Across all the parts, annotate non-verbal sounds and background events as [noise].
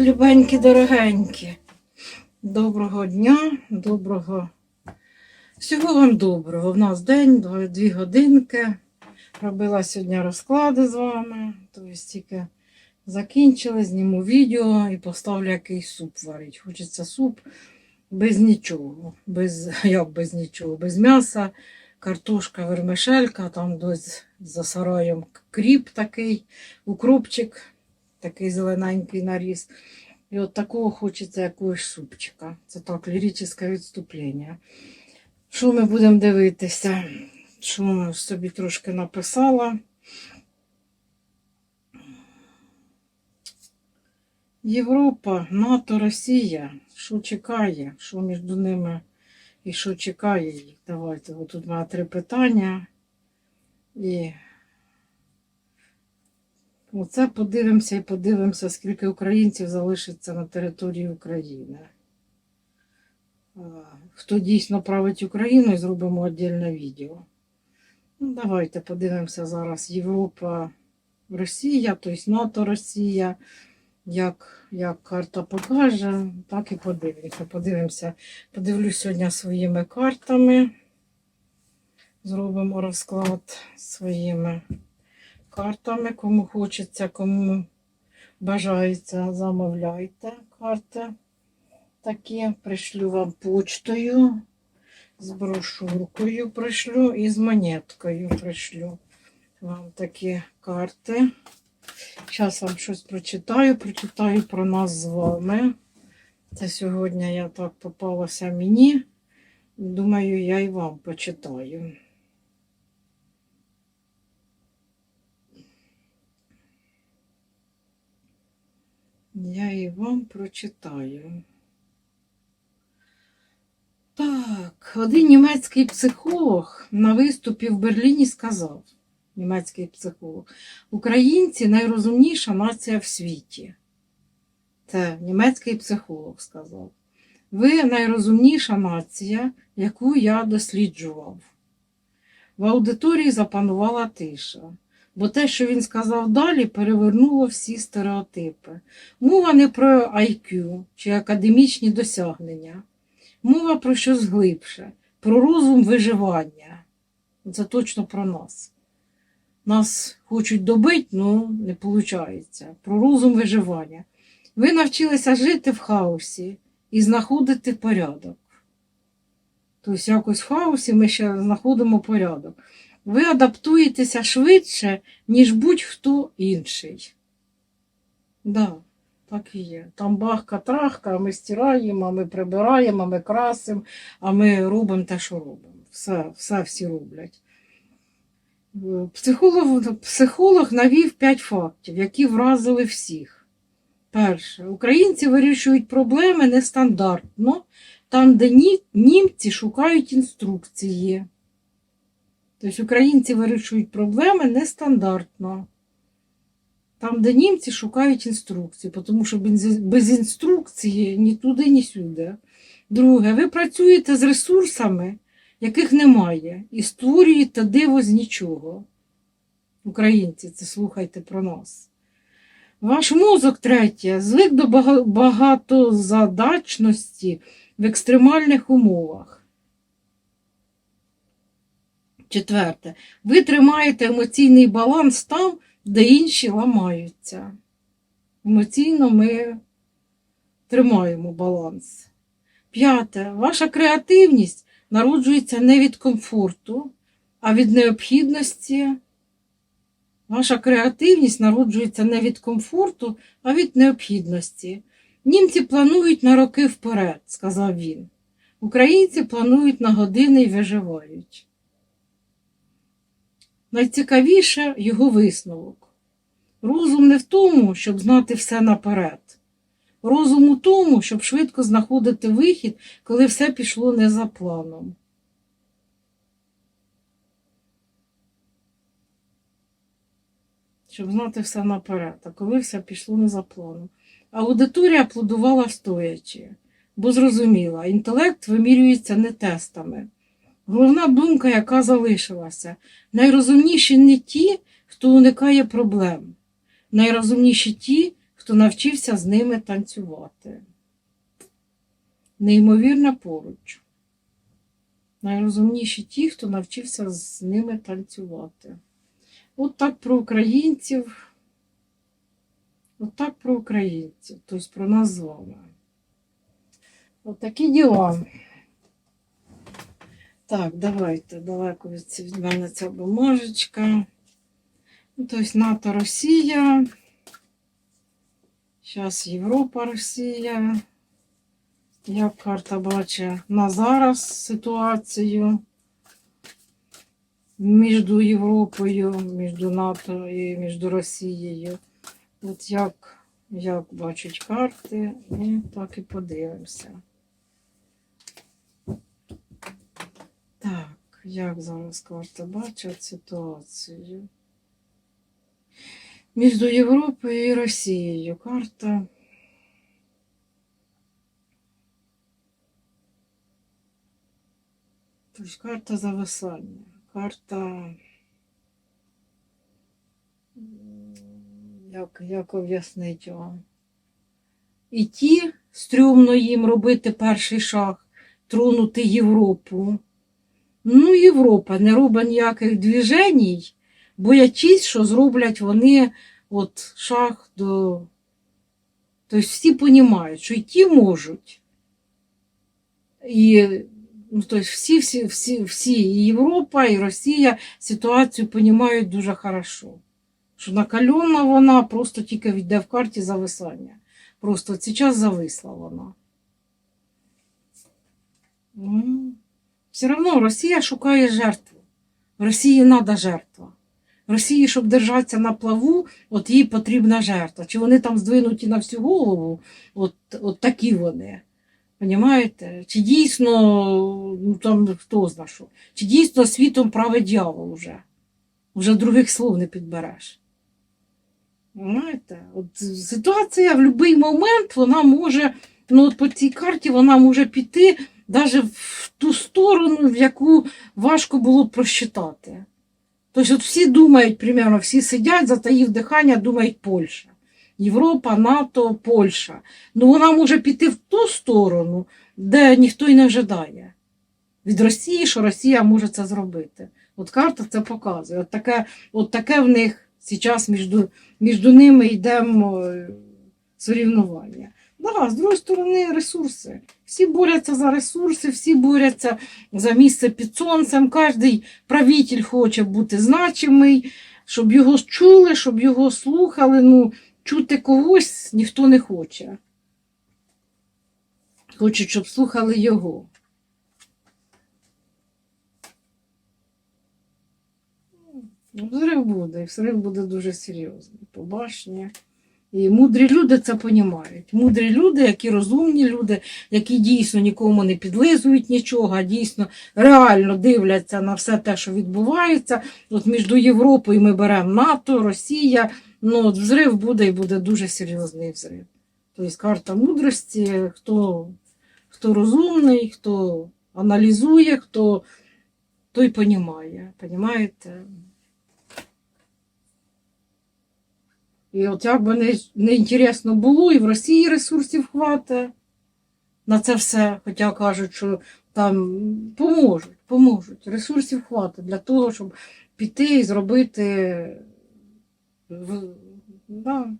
любенькі, дорогенькі. Доброго дня, доброго. Всього вам доброго. В нас день, дві годинки. Робила сьогодні розклади з вами. Тобто тільки закінчили, зніму відео і поставлю якийсь суп варити. Хочеться суп без нічого. Без, [laughs] як без нічого, без м'яса, картошка, вермишелька, там десь за сараєм кріп такий, укропчик такий зелененький наріс. І от такого хочеться якогось супчика. Це так, ліричне відступлення. Що ми будемо дивитися? Що собі трошки написала? Європа, НАТО, Росія. Що чекає? Що між ними і що чекає їх? Давайте. От тут має три питання. І Оце подивимося і подивимося, скільки українців залишиться на території України. Хто дійсно править Україну, і зробимо віддільне відео. Ну, давайте подивимося зараз Європа, Росія, тобто НАТО, Росія. Як, як карта покаже, так і подивимося. Подивимося. Подивлюсь сьогодні своїми картами. Зробимо розклад своїми картами. Кому хочеться, кому бажається, замовляйте карти. Такі пришлю вам почтою, з брошуркою пришлю і з монеткою пришлю вам такі карти. Зараз вам щось прочитаю, прочитаю про нас з вами. Це сьогодні я так попалася мені. Думаю, я і вам почитаю. Я і вам прочитаю. Так, один німецький психолог на виступі в Берліні сказав, німецький психолог, українці найрозумніша нація в світі. Це німецький психолог сказав. Ви найрозумніша нація, яку я досліджував. В аудиторії запанувала тиша, бо те, що він сказав далі, перевернуло всі стереотипи. Мова не про IQ чи академічні досягнення. Мова про щось глибше, про розум виживання. Це точно про нас. Нас хочуть добити, але не виходить. Про розум виживання. Ви навчилися жити в хаосі і знаходити порядок. Тобто, якось в хаосі ми ще знаходимо порядок. Ви адаптуєтеся швидше, ніж будь-хто інший. Да. Так і є. Там бахка-трахка, а ми стираємо, а ми прибираємо, а ми красимо, а ми робимо те, що робимо. Все, все всі роблять. Психолог, психолог навів п'ять фактів, які вразили всіх. Перше, українці вирішують проблеми нестандартно, там, де німці шукають інструкції. Тобто українці вирішують проблеми нестандартно. Там, де німці шукають інструкції, тому що без, інструкції ні туди, ні сюди. Друге, ви працюєте з ресурсами, яких немає, і створюєте диво з нічого. Українці, це слухайте про нас. Ваш мозок, третє, звик до багатозадачності в екстремальних умовах. Четверте, ви тримаєте емоційний баланс там, де інші ламаються. Емоційно ми тримаємо баланс. П'яте. Ваша креативність народжується не від комфорту, а від необхідності. Ваша креативність народжується не від комфорту, а від необхідності. Німці планують на роки вперед, сказав він. Українці планують на години і виживають. Найцікавіше його висновок. Розум не в тому, щоб знати все наперед. Розум у тому, щоб швидко знаходити вихід, коли все пішло не за планом. Щоб знати все наперед, а коли все пішло не за планом. Аудиторія аплодувала стоячи, бо зрозуміла, інтелект вимірюється не тестами. Головна думка, яка залишилася, найрозумніші не ті, хто уникає проблем. Найрозумніші ті, хто навчився з ними танцювати. Неймовірно поруч. Найрозумніші ті, хто навчився з ними танцювати. От так про українців. От так про українців, тобто про нас з вами. От такі діла. Так, давайте далеко від, мене ця бумажечка. Ну, тобто НАТО Росія. Зараз Європа, Росія. Як карта бачить на зараз ситуацію між Європою, між НАТО і між Росією. От як, як бачать карти, і так і подивимося. Так, як зараз карта бачить ситуацію? Між Європою і Росією карта. Тобто карта зависання, карта. Як, як об'яснити вам? І ті стрьомно їм робити перший шаг, тронути Європу. Ну, Європа не робить ніяких движеній, боячись, що зроблять вони от шаг до. Тобто всі розуміють, що й ті можуть. І ну, тобто всі, всі, всі, всі, і Європа, і Росія ситуацію розуміють дуже хорошо. Що накальона вона просто тільки йде в карті зависання. Просто зараз зависла вона. Все одно Росія шукає жертву. Росії треба жертва. Росії, щоб держатися на плаву, от їй потрібна жертва. Чи вони там здвинуті на всю голову, от, от такі вони. Понімаєте? Чи дійсно, ну там хто зна що, чи дійсно світом править дьявол вже? Вже других слов не підбереш. Знаєте, от ситуація в будь-який момент вона може, ну от по цій карті вона може піти навіть в ту сторону, в яку важко було просчитати. Тобто от всі думають, примерно, всі сидять, затаїв дихання, думають Польща. Європа, НАТО, Польща. Ну вона може піти в ту сторону, де ніхто й не ожидає. Від Росії, що Росія може це зробити. От карта це показує. От таке, от таке в них зараз між, між ними йдемо е, сорівнування. Да, з другої сторони, ресурси. Всі борються за ресурси, всі борються за місце під сонцем. Кожний правитель хоче бути значимий, щоб його чули, щоб його слухали. Ну, чути когось ніхто не хоче. Хочуть, щоб слухали його. Ну, Взрив буде, і взрив буде дуже серйозний. Побачення. І мудрі люди це понімають. Мудрі люди, які розумні люди, які дійсно нікому не підлизують нічого, а дійсно реально дивляться на все те, що відбувається. От між Європою ми беремо НАТО, Росія. Ну, от взрив буде і буде дуже серйозний взрив. Тобто карта мудрості, хто, хто розумний, хто аналізує, хто той понімає. Понімаєте? І от як би не, не інтересно було, і в Росії ресурсів хватає на це все. Хоча кажуть, що там поможуть, поможуть. Ресурсів хватить для того, щоб піти і зробити да,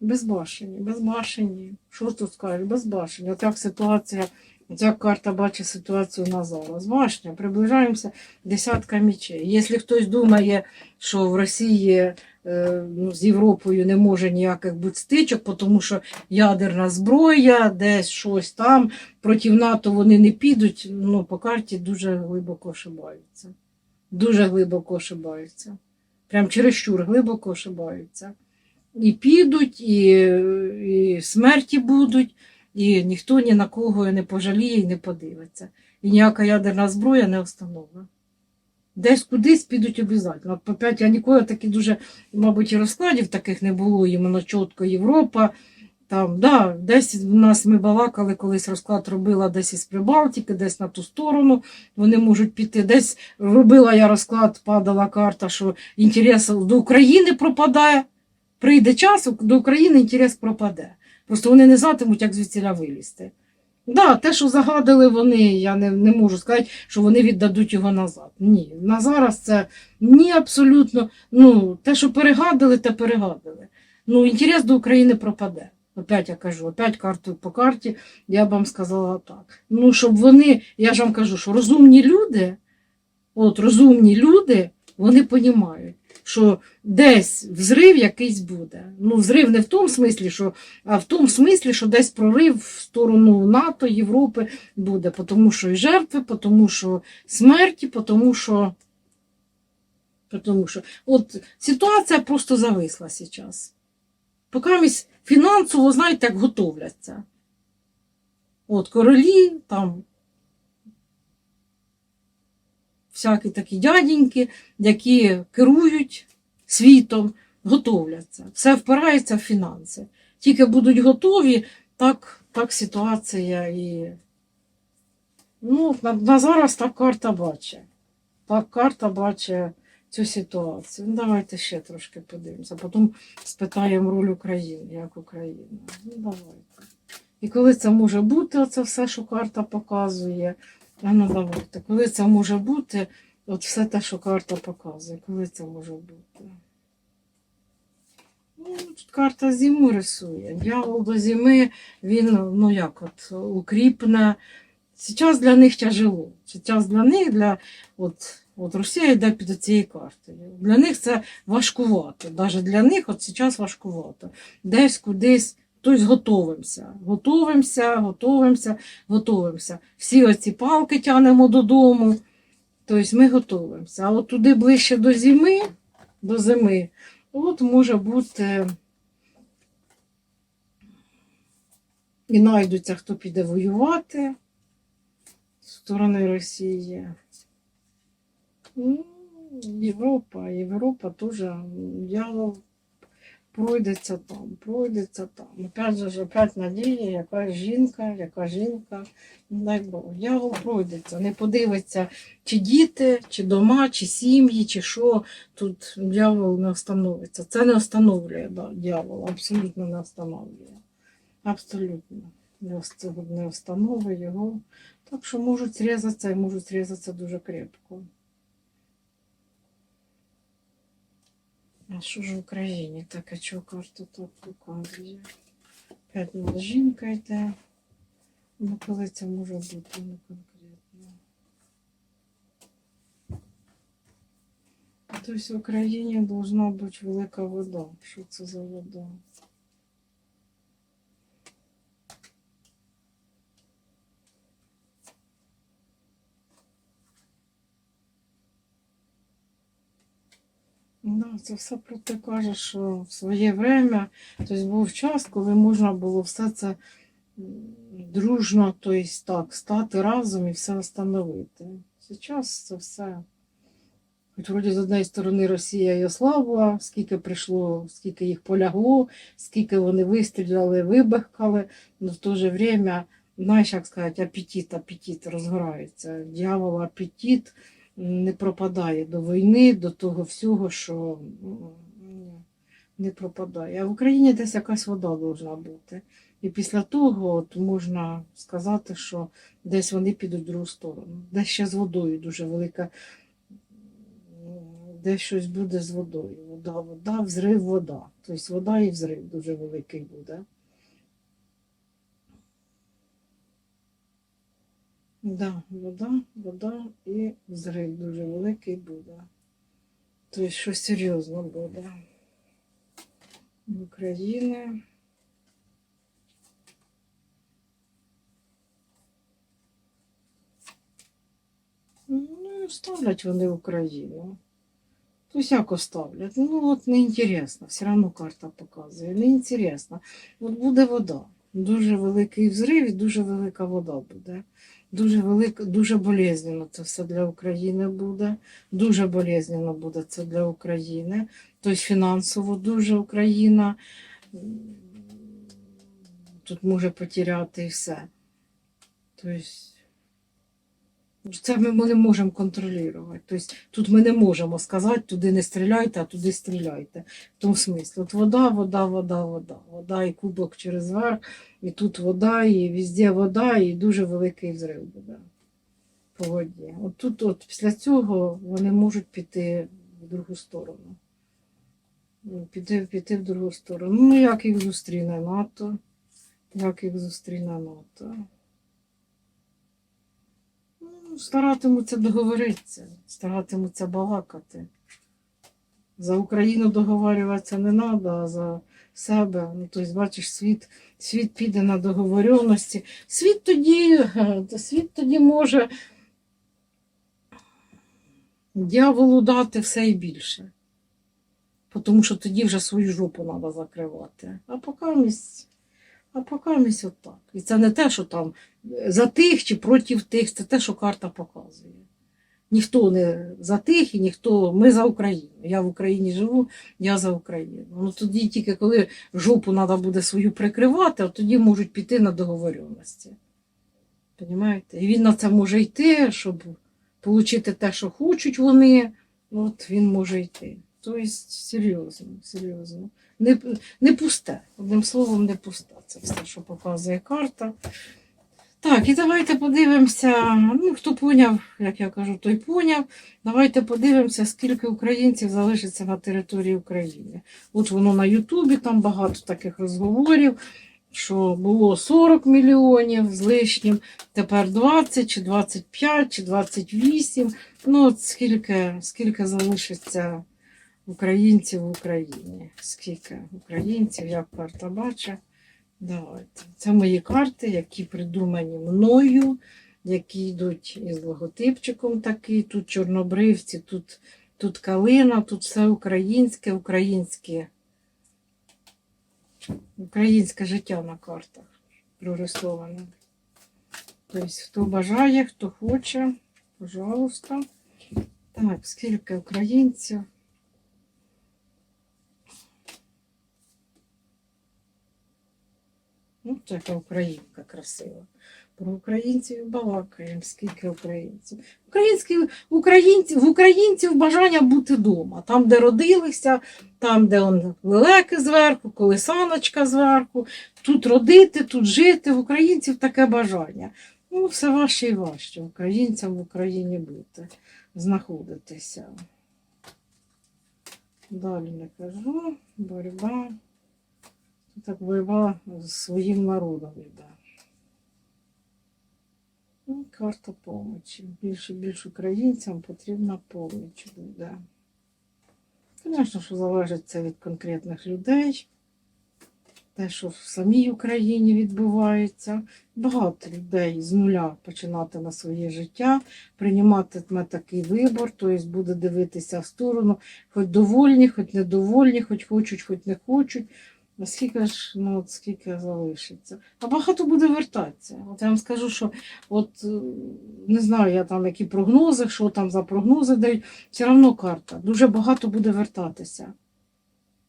безбашені, безбашені. Що тут скажеш? Безбашені. От як ситуація, от як карта бачить ситуацію на зараз. Башня, приближаємося десятка мічей. Якщо хтось думає, що в Росії ну, з Європою не може ніяких бути стичок, тому що ядерна зброя, десь щось там, проти НАТО вони не підуть, ну, по карті дуже глибоко ошибаються. Дуже глибоко ошибаються. Прям чересчур глибоко ошибаються. І підуть, і, і смерті будуть, і ніхто ні на кого не пожаліє і не подивиться. І ніяка ядерна зброя не встановлена. Десь кудись підуть обов'язково. По п'ять я ніколи такі дуже, мабуть, розкладів таких не було, іменно чітко Європа. Там, да, десь в нас ми балакали, колись розклад робила десь із Прибалтики, десь на ту сторону вони можуть піти. Десь робила я розклад, падала карта, що інтерес до України пропадає. прийде час, до України інтерес пропаде. Просто вони не знатимуть, як звідсіля вилізти. Да, те, що загадали вони, я не, не можу сказати, що вони віддадуть його назад. Ні. На зараз це ні, абсолютно. Ну, те, що перегадали, те перегадали. Ну, інтерес до України пропаде. Опять я кажу, опять карту по карті, я б вам сказала так. Ну, щоб вони, я ж вам кажу, що розумні люди, от розумні люди, вони понімають, що десь взрив якийсь буде. Ну, взрив не в тому смислі, що, а в тому смислі, що десь прорив в сторону НАТО, Європи буде, тому що і жертви, тому що смерті, тому що. Потому що от ситуація просто зависла зараз. Поки фінансово, знаєте, як готовляться. От королі, там всякі такі дяденьки, які керують світом, готовляться. Все впирається в фінанси. Тільки будуть готові, так, так ситуація і. Ну, на, на зараз так карта бачить. Так карта бачить цю ситуацію. Ну, давайте ще трошки подивимося. Потім спитаємо роль України, як Україна. Ну, давайте. І коли це може бути, оце все, що карта показує. А ну давайте. Коли це може бути, от все те, що карта показує, коли це може бути. Ну, тут карта зими рисує. Дьявол до зими, він, ну як от, укріпне. Зараз для них тяжело. Зараз для них, для от, от Росія йде під цією картою. Для них це важкувато. Навіть для них от зараз важкувато. Десь кудись. Тобто готовимося, готовимося, готовимося, готовимося. Всі оці палки тянемо додому. Тобто ми готовимося. А от туди ближче до зими, до зими, от може бути і знайдуться, хто піде воювати з сторони Росії. Ну, Європа, Європа теж я пройдеться там, пройдеться там. Опять же, опять надія, яка жінка, яка жінка, дай Бог, дьявол пройдеться, не подивиться, чи діти, чи дома, чи сім'ї, чи що. Тут дьявол не встановиться. Це не встановлює да, дьявол, абсолютно не встановлює. Абсолютно. Не встановлює його. Так що можуть зрізатися і можуть зрізатися дуже крепко. А що ж в Україні Так, а чого карта так показує? П'ять ну, жінка йде. Ну, коли це може бути ну, конкретно. Тобто в Україні должна бути велика вода. Що це за вода? Да, це все про те каже, що в своє время, тобто був час, коли можна було все це дружно, тобто так, стати разом і все встановити. Зараз це все. Хоч вроді з однієї сторони Росія і ослабла, скільки прийшло, скільки їх полягло, скільки вони вистріляли, вибахкали, але в то же время, знаєш, як сказати, апетит, апетит розгорається. Дьявол апетит не пропадає до війни, до того всього, що ну, не пропадає. А в Україні десь якась вода повинна бути. І після того от можна сказати, що десь вони підуть в другу сторону. Десь ще з водою дуже велика. Десь щось буде з водою. Вода, вода, взрив, вода. Тобто вода і взрив дуже великий буде. Да, вода, вода і взрив дуже великий буде. Тобто, що серйозно буде. В. Ну, ставлять вони Україну. Тобто як оставлять? Ну, от неінтересно, все одно карта показує. Неінтересно. От буде вода. Дуже великий взрив і дуже велика вода буде. Дуже велика, дуже болезненно це все для України буде. Дуже болезненно буде це для України. Тобто фінансово дуже Україна тут може потеряти і все. Тобто Це ми, не можемо контролювати. Тобто тут ми не можемо сказати, туди не стріляйте, а туди стріляйте. В тому смислі. От вода, вода, вода, вода. Вода і кубок через верх, і тут вода, і везде вода, і дуже великий взрив буде по воді. От тут, от після цього вони можуть піти в другу сторону. Ну, Піти, піти в другу сторону. Ну, як їх зустріне НАТО? Як їх зустріне НАТО? Старатимуться договоритися, старатимуться балакати. За Україну договорюватися не треба, а за себе. Ну, тобто, бачиш, світ, світ піде на договоренності. Світ тоді, е, світ тоді може дьяволу дати все і більше. Тому що тоді вже свою жопу треба закривати. А поки місць, а поки місць отак. І це не те, що там за тих чи проти тих, це те, що карта показує. Ніхто не за тих і ніхто. Ми за Україну. Я в Україні живу, я за Україну. Ну тоді тільки коли жопу треба буде свою прикривати, от тоді можуть піти на договоренності. Понімаєте? І він на це може йти, щоб отримати те, що хочуть вони. От він може йти. Тобто серйозно, серйозно. Не, не пусте. Одним словом, не пусте. Це все, що показує карта. Так, і давайте подивимося. Ну, хто поняв, як я кажу, той поняв. Давайте подивимося, скільки українців залишиться на території України. От воно на Ютубі, там багато таких розговорів, що було 40 мільйонів з лишнім, тепер 20, чи 25, чи 28. Ну, от скільки, скільки залишиться українців в Україні. Скільки українців, як карта бачить. Давайте. Це мої карти, які придумані мною, які йдуть із логотипчиком такий. Тут чорнобривці, тут, тут калина, тут все українське, українське, українське життя на картах прорисоване. Тобто, хто бажає, хто хоче, пожалуйста. Так, скільки українців? Це яка українка красива. Про українців балакаємо, скільки українців. Українські, українці, в українців бажання бути вдома. Там, де родилися, там, де он лелеки зверху, колесаночка зверху. Тут родити, тут жити. В українців таке бажання. Ну, все важче і важче українцям в Україні бути, знаходитися. Далі не кажу. Боротьба. Так боротьба з своїм народом йде. Ну, карта помочі. Більше більше українцям потрібна поміч буде. Звісно, що залежить це від конкретних людей. Те, що в самій Україні відбувається. Багато людей з нуля починатиме своє життя, прийматиме такий вибор, тобто буде дивитися в сторону, хоч довольні, хоч недовольні, хоч хочуть, хоч не хочуть. Наскільки ж, ну, скільки залишиться. А багато буде вертатися. От я вам скажу, що от е, не знаю, я там які прогнози, що там за прогнози дають, все одно карта. Дуже багато буде вертатися.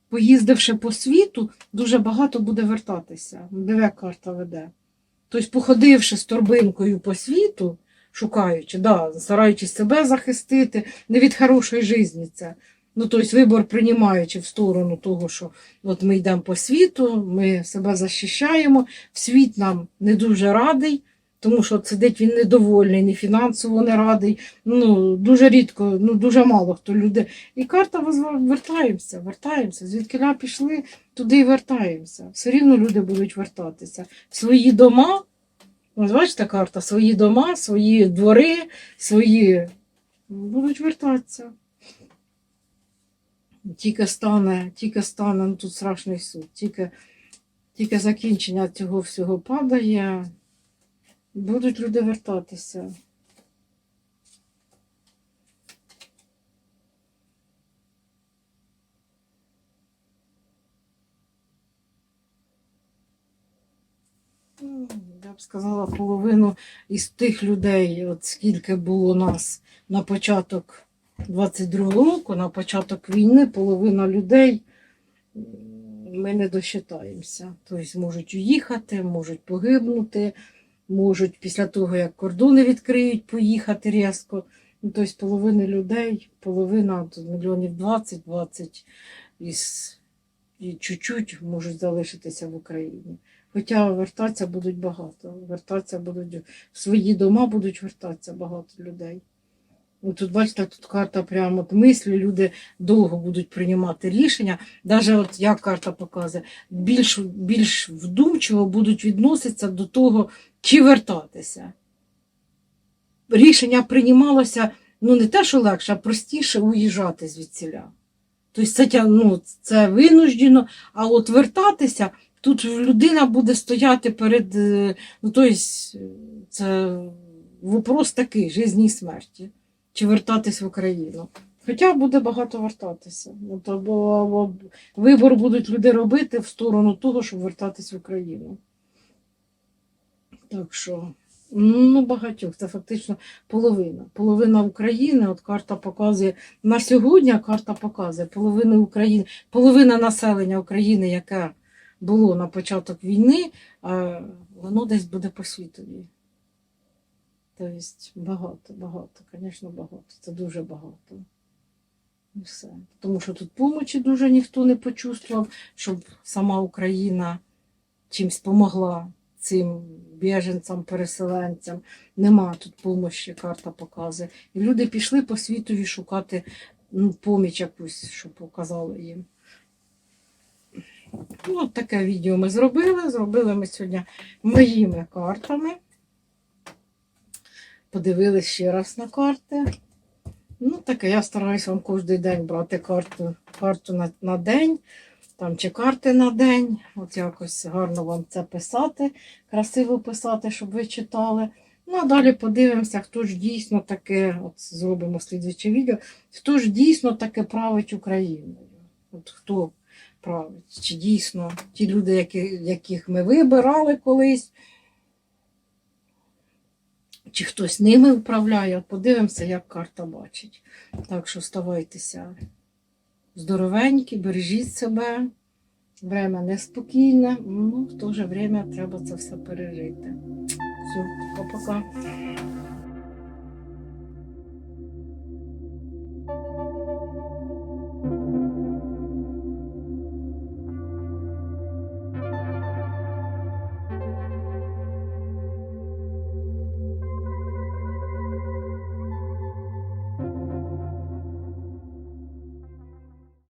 Поїздивши по світу, дуже багато буде вертатися. Диви, карта веде. Тобто, походивши з торбинкою по світу, шукаючи, да, стараючись себе захистити, не від хорошої житті це. Ну, тобто вибор приймаючи в сторону того, що от ми йдемо по світу, ми себе захищаємо, світ нам не дуже радий, тому що сидить він недовольний, ні фінансово не радий. Ну, дуже рідко, ну дуже мало хто люди. І карта вертаємося, вертаємося. Звідки пішли, туди і вертаємося. Все рівно люди будуть вертатися. Свої дома, ось бачите, карта, свої дома, свої двори, свої будуть вертатися. Тільки стане, тільки стане, ну тут страшний суд, тільки, тільки закінчення цього всього падає, будуть люди вертатися. Ну, Я б сказала, половину із тих людей, от скільки було нас на початок 22 року, на початок війни, половина людей ми не досчитаємося. Тобто можуть уїхати, можуть погибнути. можуть після того, як кордони відкриють, поїхати різко. Ну, тобто половина людей, половина мільйонів 20, 20 із, і чуть-чуть можуть залишитися в Україні. Хоча вертатися будуть багато. Вертатися будуть в свої дома будуть вертатися багато людей. Тут, бачите, тут карта прямо от мислі, люди довго будуть приймати рішення. Навіть от як карта показує, більш, більш вдумчиво будуть відноситися до того, чи вертатися. Рішення приймалося ну, не те, що легше, а простіше уїжджати звідсіля. Тобто це, ну, це винуждено, а от вертатися, тут людина буде стояти перед. е, Ну, тобто, це вопрос такий, житті і смерті. Чи вертатись в Україну. Хоча буде багато вертатися. То, бо, бо вибор будуть люди робити в сторону того, щоб вертатись в Україну. Так що, ну, багатьох, це фактично половина. Половина України, от карта показує, на сьогодні карта показує половина України, половина населення України, яке було на початок війни, е, воно десь буде по світові. Тобто багато, багато, звісно, багато. Це дуже багато. І все. Тому що тут помочі дуже ніхто не почувствував, щоб сама Україна чимсь допомогла цим біженцям, переселенцям. Нема тут помощі, карта показує. І люди пішли по світові шукати ну, поміч якусь, щоб показали їм. Ну, от таке відео ми зробили. Зробили ми сьогодні моїми картами. Подивились ще раз на карти. Ну, таке, я стараюся вам кожен день брати карту, карту на, на день, там чи карти на день. От якось гарно вам це писати, красиво писати, щоб ви читали. Ну, а далі подивимося, хто ж дійсно таке, от зробимо слідуюче відео, хто ж дійсно таке править Україною. От хто править? Чи дійсно ті люди, які, яких ми вибирали колись, чи хтось ними управляє. Подивимося, як карта бачить. Так що ставайтеся здоровенькі, бережіть себе. Время неспокійне, ну в то же время треба це все пережити. Все, пока-пока.